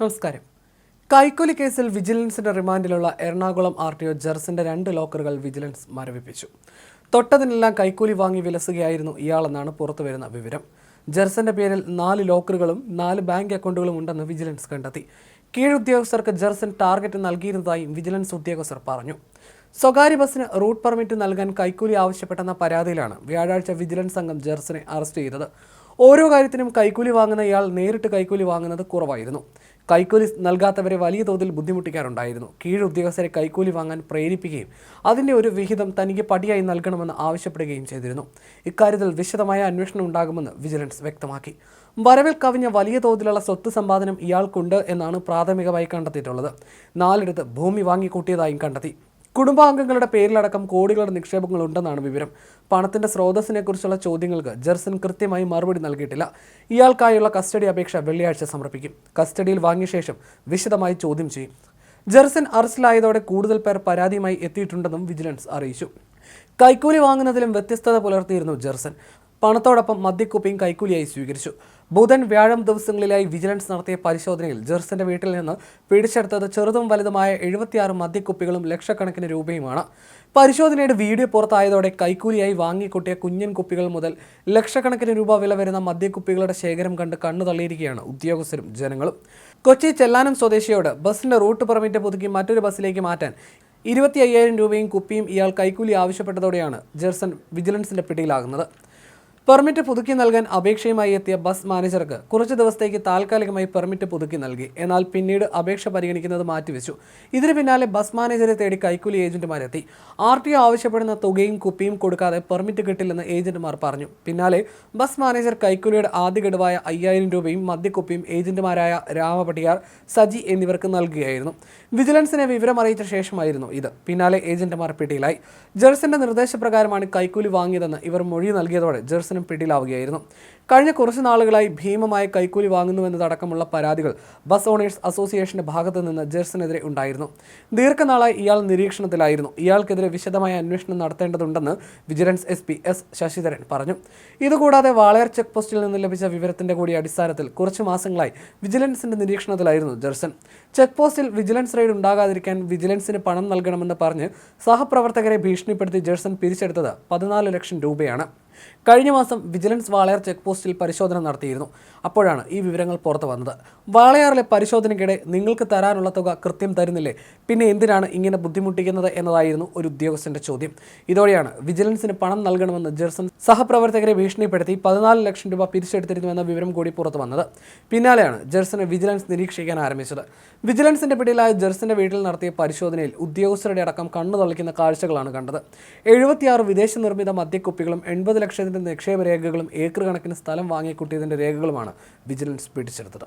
നമസ്കാരം. കൈക്കൂലി കേസിൽ വിജിലൻസിന്റെ റിമാൻഡിലുള്ള എറണാകുളം ആർ ടി ഒ ജെർസിന്റെ രണ്ട് ലോക്കറുകൾ വിജിലൻസ് മരവിപ്പിച്ചു. തൊട്ടതിനെല്ലാം കൈക്കൂലി വാങ്ങി വിലസുകയായിരുന്നു ഇയാളെന്നാണ് പുറത്തുവരുന്ന വിവരം. ജെർസിന്റെ പേരിൽ നാല് ലോക്കറുകളും നാല് ബാങ്ക് അക്കൗണ്ടുകളും ഉണ്ടെന്ന് വിജിലൻസ് കണ്ടെത്തി. കീഴുദ്യോഗസ്ഥർക്ക് ജെർസൻ ടാർഗറ്റ് നൽകിയിരുന്നതായും വിജിലൻസ് ഉദ്യോഗസ്ഥർ പറഞ്ഞു. സ്വകാര്യ ബസ്സിന് റൂട്ട് പെർമിറ്റ് നൽകാൻ കൈക്കൂലി ആവശ്യപ്പെട്ടെന്ന പരാതിയിലാണ് വ്യാഴാഴ്ച വിജിലൻസ് സംഘം ജെർസിനെ അറസ്റ്റ് ചെയ്തത്. ഓരോ കാര്യത്തിനും കൈക്കൂലി വാങ്ങുന്ന ഇയാൾ നേരിട്ട് കൈക്കൂലി വാങ്ങുന്നത് കുറവായിരുന്നു. കൈക്കൂലി നൽകാത്തവരെ വലിയ തോതിൽ ബുദ്ധിമുട്ടിക്കാറുണ്ടായിരുന്നു. കീഴുദ്യോഗസ്ഥരെ കൈക്കൂലി വാങ്ങാൻ പ്രേരിപ്പിക്കുകയും അതിന്റെ ഒരു വിഹിതം തനിക്ക് പടിയായി നൽകണമെന്ന് ആവശ്യപ്പെടുകയും ചെയ്തിരുന്നു. ഇക്കാര്യത്തിൽ വിശദമായ അന്വേഷണം ഉണ്ടാകുമെന്ന് വിജിലൻസ് വ്യക്തമാക്കി. വരവിൽ കവിഞ്ഞ വലിയ തോതിലുള്ള സ്വത്ത് സമ്പാദനം ഇയാൾക്കുണ്ട് എന്നാണ് പ്രാഥമികമായി കണ്ടെത്തിയിട്ടുള്ളത്. നാലിടത്ത് ഭൂമി വാങ്ങിക്കൂട്ടിയതായും കണ്ടെത്തി. കുടുംബാംഗങ്ങളുടെ പേരിലടക്കം കോടികളുടെ നിക്ഷേപങ്ങൾ ഉണ്ടെന്നാണ് വിവരം. പണത്തിന്റെ സ്രോതസ്സിനെക്കുറിച്ചുള്ള ചോദ്യങ്ങൾക്ക് ജെർസൻ കൃത്യമായി മറുപടി നൽകിയിട്ടില്ല. ഇയാൾക്കായുള്ള കസ്റ്റഡി അപേക്ഷ വെള്ളിയാഴ്ച സമർപ്പിക്കും. കസ്റ്റഡിയിൽ വാങ്ങിയ ശേഷം വിശദമായി ചോദ്യം ചെയ്യും. ജെർസൻ അറസ്റ്റിലായതോടെ കൂടുതൽ പേർ പരാതിയുമായി എത്തിയിട്ടുണ്ടെന്നും വിജിലൻസ് അറിയിച്ചു. കൈക്കൂലി വാങ്ങുന്നതിലും വ്യത്യസ്തത പുലർത്തിയിരുന്നു ജെർസൻ പണത്തോടൊപ്പം മദ്യക്കുപ്പിയും കൈക്കൂലിയായി സ്വീകരിച്ചു. ബുധൻ വ്യാഴം ദിവസങ്ങളിലായി വിജിലൻസ് നടത്തിയ പരിശോധനയിൽ ജെർസന്റെ വീട്ടിൽ നിന്ന് പിടിച്ചെടുത്തത് ചെറുതും വലുതുമായ എഴുപത്തിയാറ് മദ്യക്കുപ്പികളും ലക്ഷക്കണക്കിന് രൂപയുമാണ്. പരിശോധനയുടെ വീഡിയോ പുറത്തായതോടെ കൈക്കൂലിയായി വാങ്ങിക്കൂട്ടിയ കുഞ്ഞൻ കുപ്പികൾ മുതൽ ലക്ഷക്കണക്കിന് രൂപ വില വരുന്ന മദ്യക്കുപ്പികളുടെ ശേഖരം കണ്ട് കണ്ണു തള്ളിയിരിക്കുകയാണ് ഉദ്യോഗസ്ഥരും ജനങ്ങളും. കൊച്ചി ചെല്ലാനം സ്വദേശിയോട് ബസിന്റെ റൂട്ട് പെർമിറ്റ് പുതുക്കി മറ്റൊരു ബസ്സിലേക്ക് മാറ്റാൻ ഇരുപത്തി അയ്യായിരം രൂപയും കുപ്പിയും ഇയാൾ കൈക്കൂലി ആവശ്യപ്പെട്ടതോടെയാണ് ജെർസൺ വിജിലൻസിന്റെ പിടിയിലാകുന്നത്. പെർമിറ്റ് പുതുക്കി നൽകാൻ അപേക്ഷയുമായി എത്തിയ ബസ് മാനേജർക്ക് കുറച്ച് ദിവസത്തേക്ക് താൽക്കാലികമായി പെർമിറ്റ് പുതുക്കി നൽകി. എന്നാൽ പിന്നീട് അപേക്ഷ പരിഗണിക്കുന്നത് മാറ്റിവെച്ചു. ഇതിന് പിന്നാലെ ബസ് മാനേജറെ തേടി കൈക്കൂലി ഏജന്റുമാരെത്തി. ആർ ടി ഒ ആവശ്യപ്പെടുന്ന തുകയും കുപ്പിയും കൊടുക്കാതെ പെർമിറ്റ് കിട്ടില്ലെന്ന് ഏജന്റുമാർ പറഞ്ഞു. പിന്നാലെ ബസ് മാനേജർ കൈക്കൂലിയുടെ ആദ്യ ഗഡുവായ അയ്യായിരം രൂപയും മദ്യക്കുപ്പിയും ഏജന്റുമാരായ രാമപട്ടിയാർ സജി എന്നിവർക്ക് നൽകുകയായിരുന്നു. വിജിലൻസിനെ വിവരം അറിയിച്ച ശേഷമായിരുന്നു ഇത്. പിന്നാലെ ഏജന്റുമാർ പിടിയിലായി. ജെർസിന്റെ നിർദ്ദേശപ്രകാരമാണ് കൈക്കൂലി വാങ്ങിയതെന്ന് ഇവർ മൊഴി നൽകിയതോടെ ജെർസനും പിടിയിലാവുകയായിരുന്നു. കഴിഞ്ഞ കുറച്ച് നാളുകളായി ഭീമമായ കൈക്കൂലി വാങ്ങുന്നുവെന്നതടക്കമുള്ള പരാതികൾ ബസ് ഓണേഴ്സ് അസോസിയേഷന്റെ ഭാഗത്തു നിന്ന് ജെർസിനെതിരെ ഉണ്ടായിരുന്നു. ദീർഘനാളായി ഇയാൾ നിരീക്ഷണത്തിലായിരുന്നു. ഇയാൾക്കെതിരെ വിശദമായ അന്വേഷണം നടത്തേണ്ടതുണ്ടെന്ന് vigilance S P S Sasidharan പറഞ്ഞു. ഇതുകൂടാതെ വാളയാർ ചെക്ക് പോസ്റ്റിൽ നിന്ന് ലഭിച്ച വിവരത്തിന്റെ കൂടി അടിസ്ഥാനത്തിൽ കുറച്ച് മാസങ്ങളായി വിജിലൻസിന്റെ നിരീക്ഷണത്തിലായിരുന്നു ജെർസൻ ചെക്ക് പോസ്റ്റിൽ വിജിലൻസ് റെയ്ഡ് ഉണ്ടാകാതിരിക്കാൻ വിജിലൻസിന് പണം നൽകണമെന്ന് പറഞ്ഞ് സഹപ്രവർത്തകരെ ഭീഷണിപ്പെടുത്തി ജെർസൻ പിരിച്ചെടുത്തത് പതിനാല് ലക്ഷം രൂപയാണ്. കഴിഞ്ഞ മാസം വിജിലൻസ് വാളയാർ ചെക്ക് പോസ്റ്റിൽ പരിശോധന നടത്തിയിരുന്നു. അപ്പോഴാണ് ഈ വിവരങ്ങൾ പുറത്തു വന്നത്. വാളയാറിലെ പരിശോധനയ്ക്കിടെ നിങ്ങൾക്ക് തരാനുള്ള തുക കൃത്യം തരുന്നില്ലേ? പിന്നെ എന്തിനാണ് ഇങ്ങനെ ബുദ്ധിമുട്ടിക്കുന്നത് എന്നതായിരുന്നു ഒരു ഉദ്യോഗസ്ഥന്റെ ചോദ്യം. ഇതോടെയാണ് വിജിലൻസിന് പണം നൽകണമെന്ന് ജെർസൺ സഹപ്രവർത്തകരെ ഭീഷണിപ്പെടുത്തി പതിനാല് ലക്ഷം രൂപ പിരിച്ചെടുത്തിരുന്നുവെന്ന വിവരം കൂടി പുറത്തു വന്നത്. പിന്നാലെയാണ് ജെർസനെ വിജിലൻസ് നിരീക്ഷിക്കാൻ ആരംഭിച്ചത്. വിജിലൻസിന്റെ പിടിയിലായ ജെർസന്റെ വീട്ടിൽ നടത്തിയ പരിശോധനയിൽ ഉദ്യോഗസ്ഥരുടെ അടക്കം കണ്ണു തള്ളിക്കുന്ന കാഴ്ചകളാണ് കണ്ടത്. എഴുപത്തിയാറ് വിദേശ നിർമ്മിത മദ്യക്കുപ്പികളും എൺപത് ലക്ഷത്തിന്റെ നിക്ഷേപ രേഖകളും ഏക്കർ കണക്കിന് സ്ഥലം വാങ്ങിക്കൂട്ടിയതിന്റെ രേഖകളുമാണ് വിജിലൻസ് പിടിച്ചെടുത്തത്.